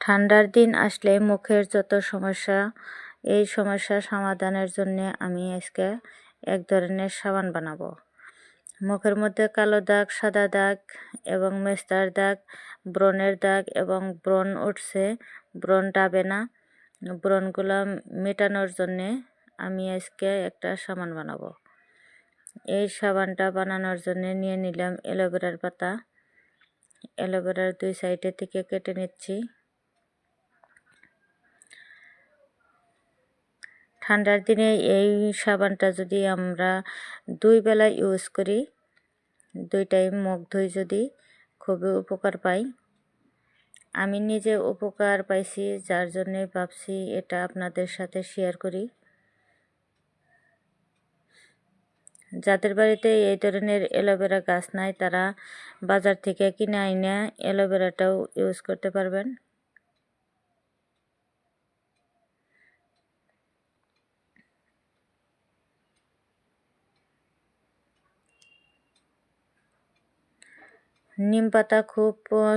ঠান্ডার দিন আসলে মুখের যত সমস্যা, এই সমস্যা সমাধানের জন্য আমি আজকে এক ধরনের সাবান বানাবো। মুখের মধ্যে কালো দাগ, সাদা দাগ এবং মেস্তার দাগ, ব্রণের দাগ এবং ব্রণ উঠছে, ব্রণ ডাবে না। ব্রণগুলো মেটানোর জন্যে আমি আজকে একটা সাবান বানাবো। এই সাবানটা বানানোর জন্য নিয়ে নিলাম অ্যালোভেরার পাতা। অ্যালোভেরার দুই সাইডের থেকে কেটে নিচ্ছি। ঠান্ডার দিনে এই সাবানটা যদি আমরা দুই বেলা ইউজ করি, দুই টাইম মুখ ধুই যদি, খুবই উপকার পাই। আমি নিজে উপকার পাইছি, যার জন্যে ভাবছি এটা আপনাদের সাথে শেয়ার করি। যাদের বাড়িতে এই ধরনের অ্যালোভেরা গাছ নাই, তারা বাজার থেকে কিনে আইনে অ্যালোভেরাটাও ইউজ করতে পারবেন। নিম পাতা খুব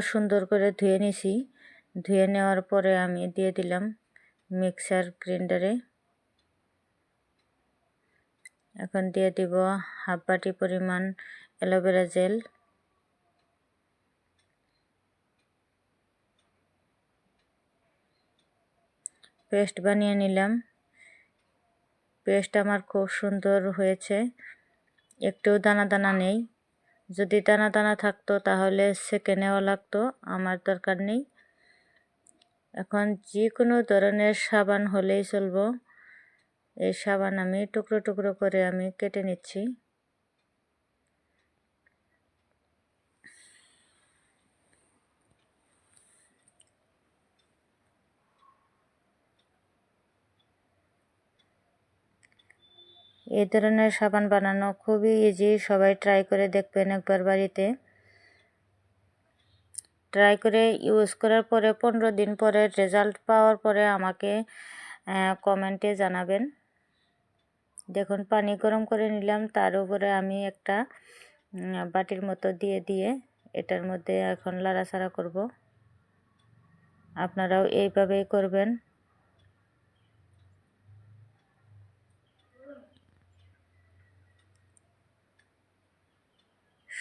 সুন্দর করে ধুয়ে নিছি। ধুয়ে নেওয়ার পরে আমি দিয়ে দিলাম মিক্সার গ্রাইন্ডারে। এখন দিয়ে দিব হাফ বাটি পরিমাণ অ্যালোভেরা জেল। পেস্ট বানিয়ে নিলাম। পেস্ট আমার খুব সুন্দর হয়েছে। একটু দানা দানা নেই। যদি টানা টানা থাকতো, তাহলে সেকে নেওয়া লাগতো, আমার দরকার নেই। এখন যে কোনো ধরনের সাবান হলেই চলবো। এই সাবান আমি টুকরো টুকরো করে আমি কেটে নিচ্ছি। এই ধরনের সাবান বানানো খুবই ইজি সবাই ট্রাই করে দেখবেন একবার বাড়িতে। ট্রাই করে ইউজ করার পরে, পনেরো দিন পরে রেজাল্ট পাওয়ার পরে আমাকে কমেন্টে জানাবেন। দেখুন, পানি গরম করে নিলাম, তার উপরে আমি একটা বাটির মতো দিয়ে দিয়ে এটার মধ্যে এখন লাড়াচাড়া করব। আপনারাও এইভাবেই করবেন।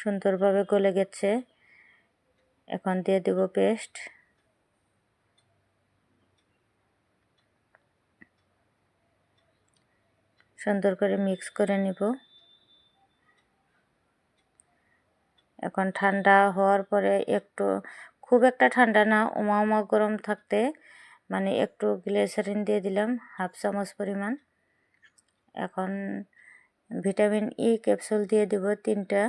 সুন্দরভাবে গলে গেছে। এখন দিয়ে দেব পেস্ট। সুন্দর করে মিক্স করে নিব। এখন ঠান্ডা হওয়ার পরে একটু, খুব একটা ঠান্ডা না, উমা উমা গরম থাকতে মানে একটু গ্লেসারিন দিয়ে দিলাম, হাফ চামচ পরিমাণ। এখন ভিটামিন ই ক্যাপসুল দিয়ে দিব তিনটা।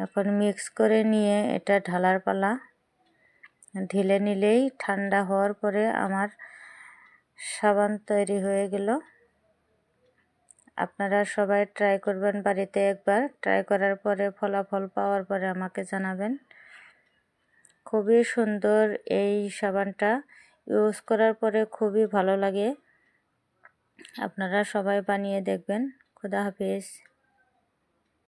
এখন মিক্স করে নিয়ে এটা ঢালার পালা। ঢেলে নিলেই ঠান্ডা হওয়ার পরে আমার সাবান তৈরি হয়ে গেল। আপনারা সবাই ট্রাই করবেন বাড়িতে একবার। ট্রাই করার পরে ফলাফল পাওয়ার পরে আমাকে জানাবেন। খুবই সুন্দর এই সাবানটা। ইউজ করার পরে খুবই ভালো লাগে। আপনারা সবাই বানিয়ে দেখবেন। খুদা হাফিজ।